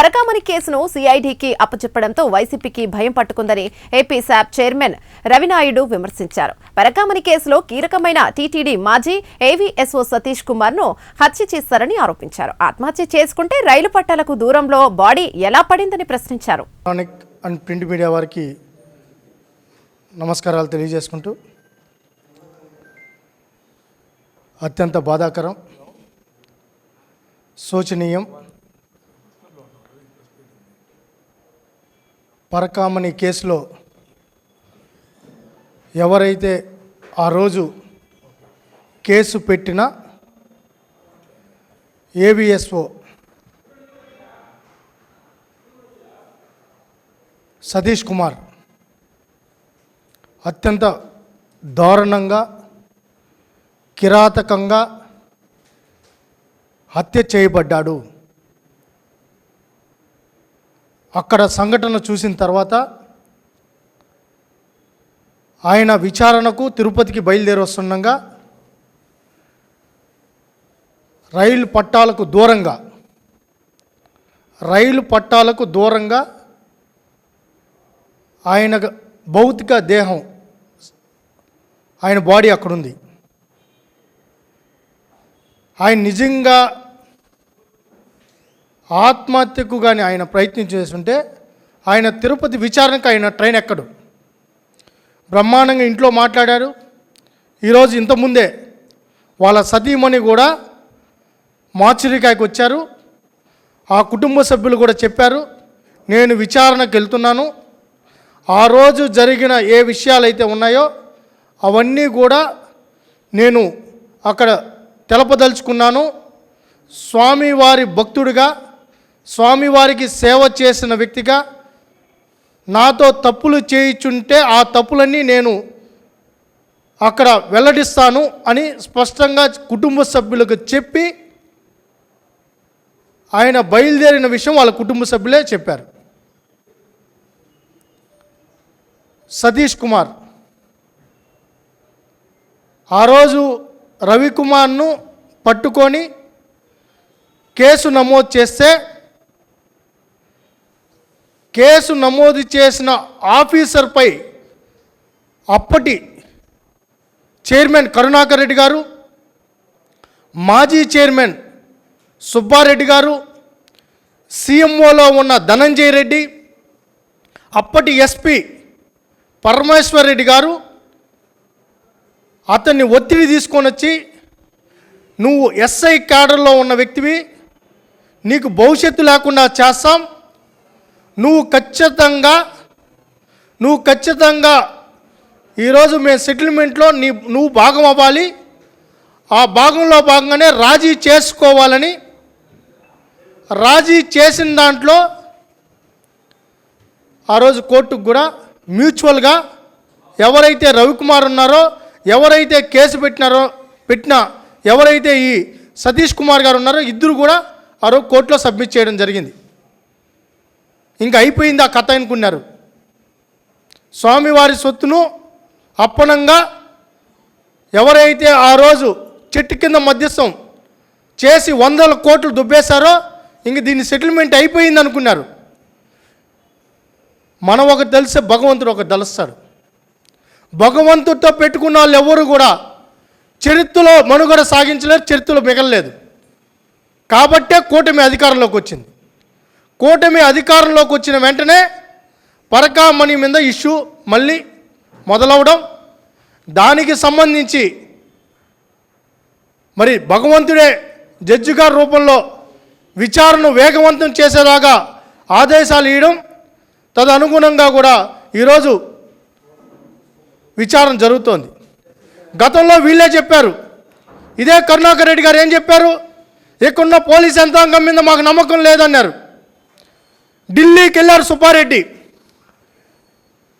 పరకామణి కేసును సీఐడీకి అప్పచెప్పడంతో వైసీపీకి భయం పట్టుకుందని ఏపీ శాప్ చైర్మన్ రవినాయుడు విమర్శించారు. పరకామణి కేసులో కీలకమైన టీటీడీ మాజీ ఏవీఎస్ఓ సతీష్ కుమార్ను హత్య చేశారని ఆరోపించారు. ఆత్మహత్య చేసుకుంటే రైలు పట్టాలకు దూరంలో బాడీ ఎలా పడిందని ప్రశ్నించారు. అండ్ ప్రింట్ మీడియా వారికి నమస్కారాలు తెలియజేసుకుంటూ అత్యంత బాధాకరం శోచనీయం పరకామణి కేసులో ఎవరైతే ఆ రోజు కేసు పెట్టిన ఏవిఎస్ఓ సతీష్ కుమార్ అత్యంత దారుణంగా కిరాతకంగా హత్య చేయబడ్డాడు. అక్కడ సంఘటన చూసిన తర్వాత ఆయన విచారణకు తిరుపతికి బయలుదేరి వస్తుండగా రైలు పట్టాలకు దూరంగా రైలు పట్టాలకు దూరంగా ఆయన భౌతిక దేహం ఆయన బాడీ అక్కడుంది. ఆయన నిజంగా ఆత్మహత్యకు కానీ ఆయన ప్రయత్నం చేస్తుంటే ఆయన తిరుపతి విచారణకు ఆయన ట్రైన్ ఎక్కడు. బ్రహ్మాండంగా ఇంట్లో మాట్లాడారు. ఈరోజు ఇంతకుముందే వాళ్ళ సతీమణి కూడా మాచిరికాయకు వచ్చారు. ఆ కుటుంబ సభ్యులు కూడా చెప్పారు నేను విచారణకు వెళ్తున్నాను. ఆ రోజు జరిగిన ఏ విషయాలైతే ఉన్నాయో అవన్నీ కూడా నేను అక్కడ తెలపదలుచుకున్నాను. స్వామివారి భక్తుడిగా స్వామివారికి సేవ చేసిన వ్యక్తిగా నాతో తప్పులు చేయించుంటే ఆ తప్పులన్నీ నేను అక్కడ వెల్లడిస్తాను అని స్పష్టంగా కుటుంబ సభ్యులకు చెప్పి ఆయన బయలుదేరిన విషయం వాళ్ళ కుటుంబ సభ్యులే చెప్పారు. సతీష్ కుమార్. ఆ రోజు రవికుమార్ను పట్టుకొని కేసు నమోదు చేస్తే కేసు నమోదు చేసిన ఆఫీసర్పై అప్పటి చైర్మన్ కరుణాకర్ రెడ్డి గారు మాజీ చైర్మన్ సుబ్బారెడ్డి గారు సీఎంఓలో ఉన్న ధనంజయ రెడ్డి అప్పటి ఎస్పీ పరమేశ్వర్ రెడ్డి గారు అతన్ని ఒత్తిడి తీసుకొని వచ్చి నువ్వు ఎస్ఐ క్యాడర్లో ఉన్న వ్యక్తివి నీకు భవిష్యత్తు లేకుండా చేస్తాం నువ్వు ఖచ్చితంగా నువ్వు ఖచ్చితంగా ఈరోజు మేము సెటిల్మెంట్లో నీ నువ్వు భాగం అవ్వాలి. ఆ భాగంలో భాగంగానే రాజీ చేసుకోవాలని రాజీ చేసిన దాంట్లో ఆ రోజు కోర్టుకు కూడా మ్యూచువల్గా ఎవరైతే రవికుమార్ ఉన్నారో ఎవరైతే కేసు పెట్టినారో పెట్టిన ఎవరైతే ఈ సతీష్ కుమార్ గారు ఉన్నారో ఇద్దరు కూడా ఆ రోజు కోర్టులో సబ్మిట్ చేయడం జరిగింది. ఇంకా అయిపోయింది ఆ కథ అనుకున్నారు. స్వామివారి సొత్తును అప్పనంగా ఎవరైతే ఆ రోజు చెట్టు కింద మధ్యస్థం చేసి వందల కోట్లు దుబ్బేశారో ఇంక దీని సెటిల్మెంట్ అయిపోయింది అనుకున్నారు. మనం ఒక తెలిసే భగవంతుడు ఒక తెలుస్తాడు భగవంతుడితో పెట్టుకున్న వాళ్ళు ఎవరు కూడా చరిత్రలో మనుగడ సాగించలేరు చరిత్రలో మిగలలేదు. కాబట్టే కూటమి అధికారంలోకి వచ్చింది. కూటమి అధికారంలోకి వచ్చిన వెంటనే పరకామణి మీద ఇష్యూ మళ్ళీ మొదలవడం దానికి సంబంధించి మరి భగవంతుడే జడ్జి గారి రూపంలో విచారణను వేగవంతం చేసేలాగా ఆదేశాలు ఇవ్వడం తదనుగుణంగా కూడా ఈరోజు విచారణ జరుగుతోంది. గతంలో వీళ్ళే చెప్పారు. ఇదే కరుణాకర్ రెడ్డి గారు ఏం చెప్పారు? ఇక్కడున్న పోలీస్ యంత్రాంగం మీద మాకు నమ్మకం లేదన్నారు. ఢిల్లీకి వెళ్ళారు సుబ్బారెడ్డి.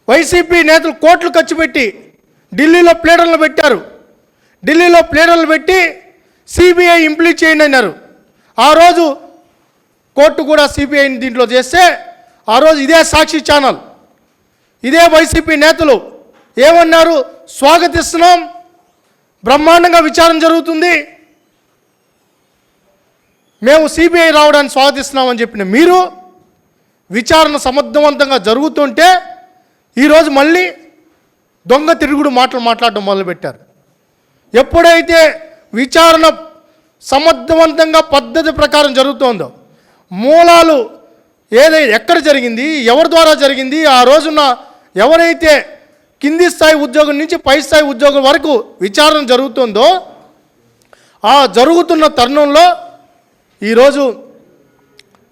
వైసీపీ నేతలు కోట్లు ఖర్చు పెట్టి ఢిల్లీలో ప్లేడర్లు పెట్టారు. ఢిల్లీలో ప్లేడర్లు పెట్టి సిబిఐ ఇంప్లీట్ చేయండి అన్నారు. ఆ రోజు కోర్టు కూడా సిబిఐని దీంట్లో చేస్తే ఆ రోజు ఇదే సాక్షి ఛానల్. ఇదే వైసీపీ నేతలు ఏమన్నారు? స్వాగతిస్తున్నాం. బ్రహ్మాండంగా విచారణ జరుగుతుంది. మేము సిబిఐ రావడానికి స్వాగతిస్తున్నామని చెప్పిన మీరు విచారణ సమర్థవంతంగా జరుగుతుంటే ఈరోజు మళ్ళీ దొంగ తిరుగుడు మాటలు మాట్లాడడం మొదలుపెట్టారు. ఎప్పుడైతే విచారణ సమర్థవంతంగా పద్ధతి ప్రకారం జరుగుతోందో మూలాలు ఏదై ఎక్కడ జరిగింది ఎవరి ద్వారా జరిగింది ఆ రోజున ఎవరైతే కింది స్థాయి ఉద్యోగం నుంచి పై స్థాయి ఉద్యోగం వరకు విచారణ జరుగుతుందో ఆ జరుగుతున్న తరుణంలో ఈరోజు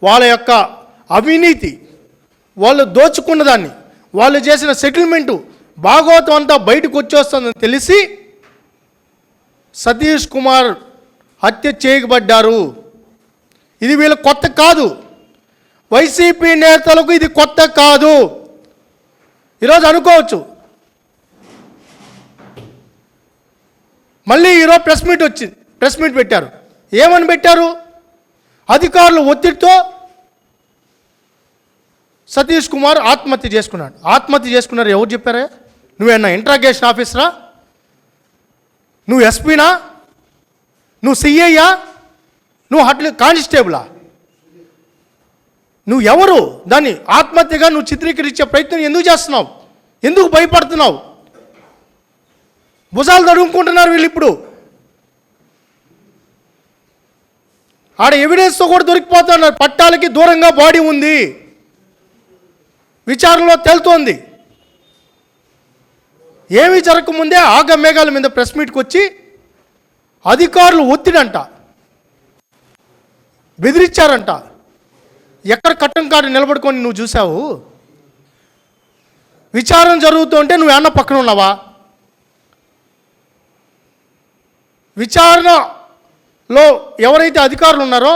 వాళ్ళ యొక్క అవినీతి. వాళ్ళు దోచుకున్న దాన్ని వాళ్ళు చేసిన సెటిల్మెంటు భాగవతం అంతా బయటకు వచ్చేస్తుందని తెలిసి సతీష్ కుమార్ హత్య చేయబడ్డారు. ఇది వీళ్ళ కొత్త కాదు. వైసీపీ నేతలకు ఇది కొత్త కాదు. ఈరోజు అనుకోవచ్చు. మళ్ళీ ఈరోజు ప్రెస్ మీట్ వచ్చింది ప్రెస్ మీట్ పెట్టారు. ఏమని పెట్టారు? అధికారులు ఒత్తిడితో సతీష్ కుమార్ ఆత్మహత్య చేసుకున్నాడు. ఆత్మహత్య చేసుకున్నారు ఎవరు చెప్పారా? నువ్వేనా ఇంట్రాగేషన్ ఆఫీసరా నువ్వు ఎస్పీనా నువ్వు సిఐయా నువ్వు హట్లు కానిస్టేబులా నువ్వు ఎవరు? దాన్ని ఆత్మహత్యగా నువ్వు చిత్రీకరించే ప్రయత్నం ఎందుకు చేస్తున్నావు? ఎందుకు భయపడుతున్నావు? భుజాలు తడుముకుంటున్నారు వీళ్ళు ఇప్పుడు. ఆడ ఎవిడెన్స్తో కూడా దొరికిపోతున్నారు. పట్టాలకి దూరంగా బాడీ ఉంది. విచారణలో తెలుతోంది. ఏమీ జరగకముందే ఆగ మేఘాల మీద ప్రెస్ మీట్కి వచ్చి అధికారులు ఒత్తిడంట బెదిరించారంట. ఎక్కడ కట్టం కాడు నిలబడుకొని నువ్వు చూసావు విచారణ జరుగుతుంటే నువ్వు అన్న పక్కన ఉన్నావా? విచారణలో ఎవరైతే అధికారులు ఉన్నారో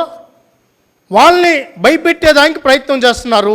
వాళ్ళని భయపెట్టేదానికి ప్రయత్నం చేస్తున్నారు.